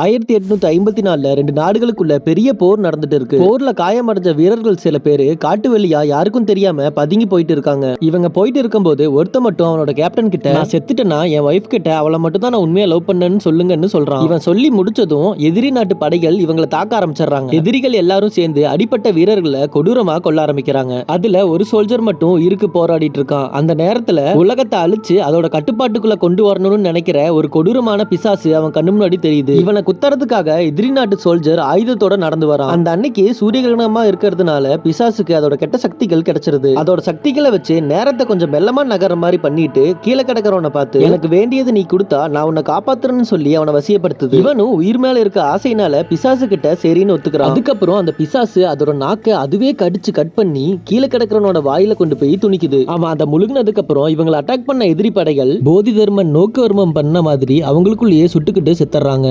ஆயிரத்தி எட்நூத்தி ஐம்பத்தி நாலுல ரெண்டு நாடுகளுக்குள்ள பெரிய போர் நடந்துட்டு இருக்கு. போர்ல காயமடைஞ்ச வீரர்கள் சில பேரு காட்டு வெளியா யாருக்கும் தெரியாம பதுங்கி போயிட்டு இருக்காங்க. இவங்க போயிட்டு இருக்கும்போது ஒருத்த மட்டும் அவனோட கேப்டன் கிட்ட நான் செத்துட்டேன்னா என் ஒய்ஃப் கிட்ட? அவளை மட்டும் தான் நான் உண்மையா லவ் பண்ணேன்னு சொல்லுங்கன்னு சொல்றான். இவன் சொல்லி முடிச்சதும் எதிரி நாட்டு படைகள் இவங்களை தாக்க ஆரம்பிச்சிடுறாங்க. எதிரிகள் எல்லாரும் சேர்ந்து அடிப்பட்ட வீரர்களை கொடூரமா கொல்ல ஆரம்பிக்கிறாங்க. அதுல ஒரு சோல்ஜர் மட்டும் இருக்கு போராடிட்டு இருக்கான். அந்த நேரத்துல உலகத்தை அழிச்சு அதோட கட்டுப்பாட்டுக்குள்ள கொண்டு வரணும்னு நினைக்கிற ஒரு கொடூரமான பிசாசு அவன் கண்ணு முன்னாடி தெரியுது. இவனை குத்துறதுக்காக எதிரி நாட்டு சோல்ஜர் ஆயுதத்தோட நடந்து வரான். அந்த அன்னைக்கு சூரிய கிரகணமா இருக்கிறதுனால பிசாசுக்கு அதோட கெட்ட சக்திகள் கிடைச்சிருது. அதோட சக்திகளை வச்சு நேரத்தை கொஞ்சம் மெல்லமா நகர மாதிரி பண்ணிட்டு கீழே கிடக்கிறவனை பார்த்து எனக்கு வேண்டியது நீ கொடுத்தா நான் உன்னை காப்பாத்துறேன்னு சொல்லி அவனை வசியப்படுத்துது. இவனும் உயிர் மேல இருக்க ஆசையினால பிசாசு கிட்ட சரின்னு ஒத்துக்கிறான். அதுக்கப்புறம் அந்த பிசாசு அதோட நாக்கை அதுவே கடிச்சு கட் பண்ணி கீழே கிடக்கிறவனோட வாயில கொண்டு போய் துணிக்குது. அவன் அதை முழுங்கினதுக்கு அப்புறம் இவங்களை அட்டாக் பண்ண எதிரி படைகள் போதி தர்மன் நோக்கவர்மம் பண்ண மாதிரி அவங்களுக்குள்ளேயே சுட்டுக்கிட்டு செத்துறாங்க.